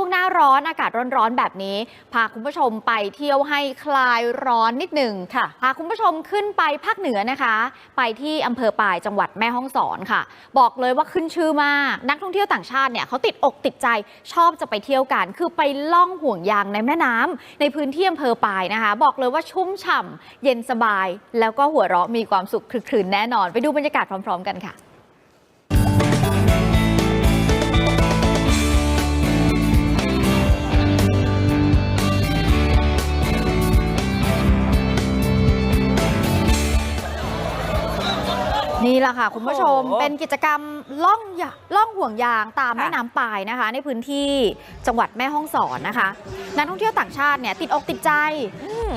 ช่วงหน้าร้อนอากาศร้อนๆแบบนี้ พาคุณผู้ชมไปเที่ยวให้คลายร้อนนิดหนึ่งค่ะ พาคุณผู้ชมขึ้นไปภาคเหนือนะคะ ไปที่อำเภอปายจังหวัดแม่ฮ่องสอนค่ะ บอกเลยว่าขึ้นชื่อมาก นักท่องเที่ยวต่างชาติเนี่ยเขาติดอกติดใจชอบจะไปเที่ยวกัน คือไปล่องห่วงยางในแม่น้ำในพื้นที่อำเภอปายนะคะ บอกเลยว่าชุ่มฉ่ำเย็นสบาย แล้วก็หัวเราะมีความสุขคลึกครื้นแน่นอน ไปดูบรรยากาศพร้อม ๆ กันค่ะ ละค่ะ คุณผู้ชมโอ้โหเป็นกิจกรรมล่องยาล่องห่วงยางตามค่ะแม่น้ำปายนะคะ ในพื้นที่จังหวัดแม่ฮ่องสอนนะคะนักท่องเที่ยวต่างชาติเนี่ยติดอกติดใจ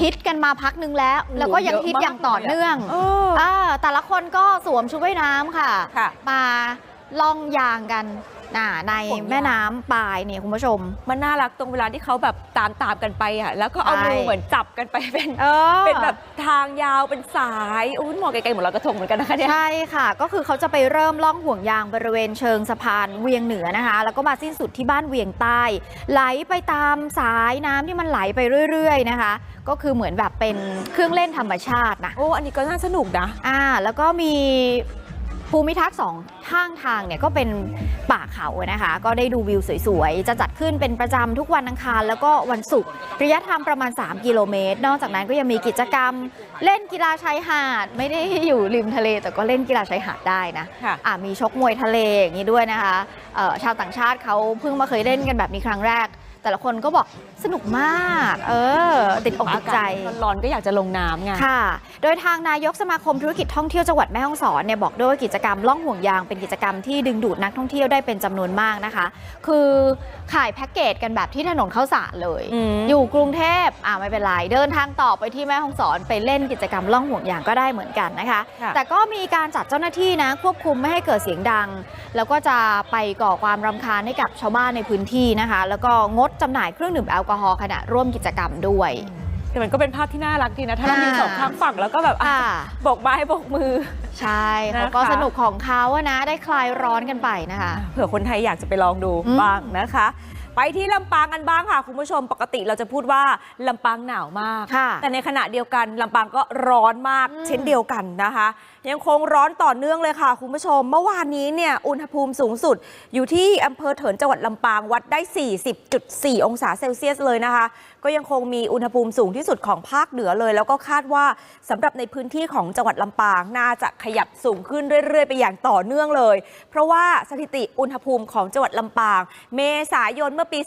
ฮิตกันมาพักนึงแล้ว แล้วก็ยังเยอะฮิตมากอย่างต่อเนื่องเออเออแต่ละคนก็สวมชุดว่ายน้ำค่ะค่ะมาล่องยางกัน น่ะในห่วงยางแม่น้ำปายเนี่ยคุณผู้ชม มันน่ารักตรงเวลาที่เขาแบบตามตามๆกันไปอะแล้วก็เอาใช่มือเหมือนจับกันไปเป็น เออ เป็นแบบทางยาวเป็นสายอุ้ยมองไกลๆเหมือนลอยกระทงเหมือนกันนะคะเนี่ย ใช่ค่ะ ก็คือเขาจะไปเริ่มล่องห่วงยางบริเวณเชิงสะพานเวียงเหนือนะคะ แล้วก็มาสิ้นสุดที่บ้านเวียงใต้ ไหลไปตามสายน้ำที่มันไหลไปเรื่อยๆนะคะ ก็คือเหมือนแบบเป็นเครื่องเล่นธรรมชาตินะ โอ้ อันนี้ก็น่าสนุกนะ อ่า แล้วก็มี ภูมิทัศน์สองข้างทางเนี่ยก็เป็นป่าเขานะคะ ก็ได้ดูวิวสวยๆ จะจัดขึ้นเป็นประจำทุกวันอังคาร แล้วก็วันศุกร์ระยะทางประมาณ 3 กิโลเมตร นอกจากนั้นก็ยังมีกิจกรรม เล่นกีฬาชายหาด ไม่ได้อยู่ริมทะเล แต่ก็เล่นกีฬาชายหาดได้นะค่ะอ่ามีชกมวยทะเลอย่างนี้ด้วยนะคะเอ่อชาวต่างชาติเขาเพิ่งมาเคยเล่นกันแบบนี้ครั้งแรก แต่ละคนก็บอกสนุกมาก เออ ติดอกติดใจอากาศร้อนๆก็อยากจะลงน้ำไง ค่ะ โดยทางนายกสมาคมธุรกิจท่องเที่ยวจังหวัดแม่ฮ่องสอนเนี่ยบอกด้วยว่ากิจกรรมล่องห่วงยางเป็นกิจกรรมที่ดึงดูดนักท่องเที่ยวได้เป็นจำนวนมากนะคะ คือขายแพ็กเกจกันแบบที่ถนนข้าวสารเลย อืม อยู่กรุงเทพอ่าไม่เป็นไร เดินทางต่อไปที่แม่ฮ่องสอนไปเล่นกิจกรรมล่องห่วงยางก็ได้เหมือนกันนะคะ ค่ะ แต่ก็มีการจัดเจ้าหน้าที่นะควบคุมไม่ให้เกิดเสียงดัง แล้วก็จะไปก่อความรำคาญให้กับชาวบ้านในพื้นที่นะคะ แล้วก็งดจำหน่ายเครื่องดื่มแอลกอฮอล์ขณะร่วมกิจกรรมด้วย แต่มันก็เป็นภาพที่น่ารักดีนะ ถ้าเรามีอ่าสองข้างฝั่งแล้วก็แบบอะค่ะโบกไม้โบกมือ ใช่นะคะเขาก็สนุกของเขาอะนะได้คลายร้อนกันไปนะคะ เผื่อคนไทยอยากจะไปลองดูอืม บ้างนะคะ ไปที่ลำปางกันบ้างค่ะ คุณผู้ชมปกติเราจะพูดว่าลำปางหนาวมากค่ะแต่ในขณะเดียวกันลำปางก็ร้อนมากอืมเช่นเดียวกันนะคะ ยังคงร้อนต่อเนื่องเลยค่ะ คุณผู้ชม เมื่อวานนี้เนี่ยอุณหภูมิสูงสุด อยู่ที่อำเภอเถินจังหวัดลำปางวัดได้ 40.4 องศาเซลเซียสเลยนะคะ ก็ยังคงมีอุณหภูมิสูงที่สุดของภาคเหนือเลย แล้วก็คาดว่าสำหรับในพื้นที่ของจังหวัดลำปางน่าจะขยับสูงขึ้นเรื่อยๆ ไปอย่างต่อเนื่องเลย เพราะว่าสถิติอุณหภูมิของจังหวัดลำปาง เมษายนเมื่อปี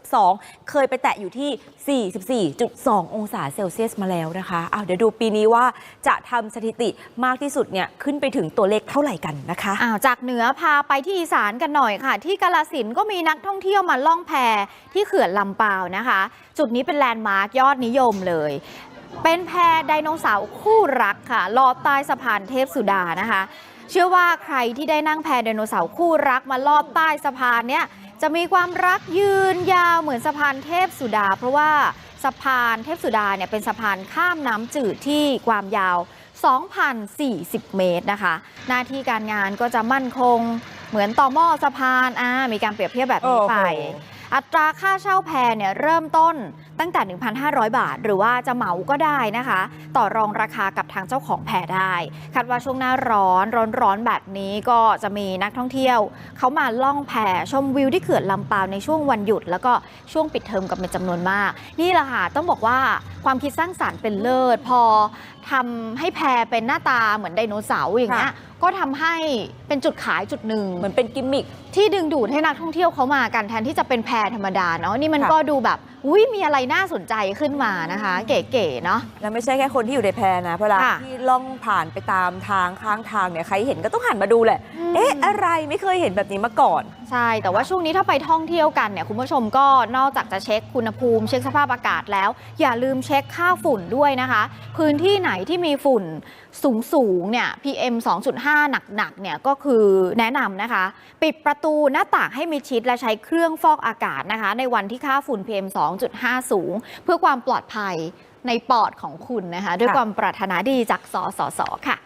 2562 เคยไปแตะอยู่ที่ 44.2 องศาเซลเซียสมาแล้วนะคะอ้าวเดี๋ยวดูปีนี้ว่าจะทำสถิติมากที่สุดเนี่ยขึ้นไปถึงตัวเลขเท่าไหร่กันนะคะอ้าวจากเหนือพาไปที่อีสานกันหน่อยค่ะ ที่กาลสินก็มีนักท่องเที่ยวมาล่องแพที่เขื่อนลำปาวนะคะจุดนี้เป็นแลนด์มาร์คยอดนิยมเลย เป็นแพรไดโนเสาร์คู่รักค่ะลอดใต้สะพานเทพสุดานะคะ เชื่อว่าใครที่ได้นั่งแพรไดโนเสาร์คู่รักมาลอดใต้สะพานเนี้ยจะมีความรักยืนยาวเหมือนสะพานเทพสุดา เพราะว่าสะพานเทพสุดาเนี่ยเป็นสะพานข้ามน้ำจืดที่ความยาว 2,040 เมตรนะคะ หน้าที่การงานก็จะมั่นคงเหมือนต่อหม้อสะพานอ่ามีการเปรียบเทียบแบบนี้ไป อัตราค่าเช่าแพเนี่ยเริ่มต้น ตั้งแต่ 1,500 บาท หรือว่าจะเหมาก็ได้นะคะ ต่อรองราคากับทางเจ้าของแพได้คาดว่าช่วงหน้าร้อนร้อนร้อนๆแบบนี้ก็จะมีนักท่องเที่ยว เขามาล่องแพชมวิวที่เขื่อนลำปาวในช่วงวันหยุด แล้วก็ช่วงปิดเทอมกันเป็นจำนวนมาก นี่แหละค่ะต้องบอกว่าความคิดสร้างสารรค์เป็นเลิศ พอทำให้แพเป็นหน้าตาเหมือนไดโนเสาร์อย่างเงี้ยก็ทำให้เป็นจุดขายจุดหนึ่งเหมือนเป็นกิมมิคที่ดึงดูดให้นักท่องเที่ยวเขามากันแทนที่จะเป็นแพรธรรมดาเนาะนี่มันค่ะก็ดูแบบอุ้ยมีอะไรน่าสนใจขึ้นมานะคะ เก๋ๆเนาะ แล้วไม่ใช่แค่คนที่อยู่ในแพนะเวลาค่ะที่ล่องผ่านไปตามทางข้างทางเนี่ยใครเห็นก็ต้องหันมาดูแหละเอ๊ะอะไรไม่เคยเห็นแบบนี้มาก่อน ใช่ แต่ว่าช่วงนี้ถ้าไปท่องเที่ยวกันเนี่ยคุณผู้ชมก็นอกจากจะเช็คคุณภูมิ เช็คสภาพอากาศแล้ว อย่าลืมเช็คค่าฝุ่นด้วยนะคะ พื้นที่ไหนที่มีฝุ่นสูงสูงๆเนี่ย PM 2.5 หนักๆเนี่ยก็คือแนะนำนะคะ ปิดประตูหน้าต่างให้มิดชิดและใช้เครื่องฟอกอากาศนะคะ ในวันที่ค่าฝุ่น PM 2.5 สูง เพื่อความปลอดภัยในปอดของคุณนะคะ ด้วยค่ะความปรารถนาดีจากสสสค่ะ